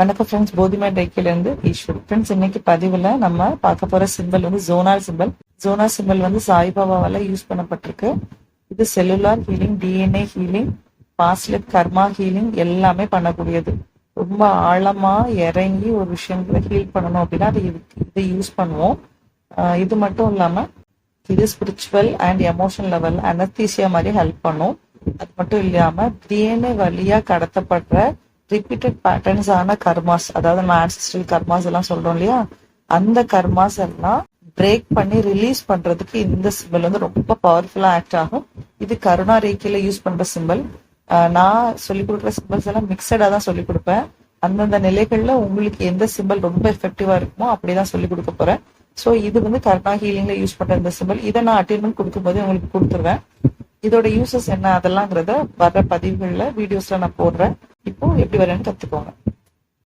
வணக்கம் ஃப்ரெண்ட்ஸ் போதிமா இருந்து ஈஸ்வர். ஃப்ரெண்ட்ஸ் இன்னைக்கு பதிவுல நம்ம பார்க்க போற சிம்பிள் வந்து ஜோனார் சிம்பிள் ஜோனார் சிம்பிள் வந்து சாய்பாபாவால யூஸ் பண்ணப்பட்டிருக்கு. இது cellular healing DNA healing past life karma healing எல்லாமே பண்ணக்கூடியது. ரொம்ப ஆழமா இறங்கி ஒரு விஷயங்களை ஹீல் பண்ணணும் அப்படின்னா அது இது- இதை யூஸ் பண்ணுவோம். இது மட்டும் இல்லாம இது spiritual and emotional level anesthesia மாதிரி ஹெல்ப் பண்ணும். அது மட்டும் இல்லாம டிஎன்ஏ வழியா கடத்தப்படுற ரிப்பீட்டட் பேட்டர்ன்ஸ் ஆன கர்மாஸ் அதாவது நம்ம ஆன்சிஸ்டல் கர்மாஸ் எல்லாம் சொல்றோம் இல்லையா? அந்த கர்மாஸ் எல்லாம் பிரேக் பண்ணி ரிலீஸ் பண்றதுக்கு இந்த சிம்பிள் வந்து ரொம்ப பவர்ஃபுல்லா ஆக்ட் ஆகும். இது கருணா ரேக்கில யூஸ் பண்ற சிம்பிள் நான் சொல்லி கொடுக்குற சிம்பிள்ஸ் எல்லாம் மிக்சடா தான் சொல்லி கொடுப்பேன். அந்தந்த நிலைகள்ல உங்களுக்கு எந்த சிம்பிள் ரொம்ப எஃபெக்டிவா இருக்குமோ அப்படிதான் சொல்லி கொடுக்க போறேன். ஸோ இது வந்து கருணா ஹீலிங்ல யூஸ் பண்ற இந்த சிம்பிள் இதை நான் அட்டைன்மெண்ட் கொடுக்கும்போது உங்களுக்கு கொடுத்துருவேன். இதோட யூசஸ் என்ன அதெல்லாம்ங்கிறத வர பதிவுகள்ல வீடியோஸ்ல நான் போடுறேன். இப்போ எப்படி வரேன்னு கத்துக்கோங்க.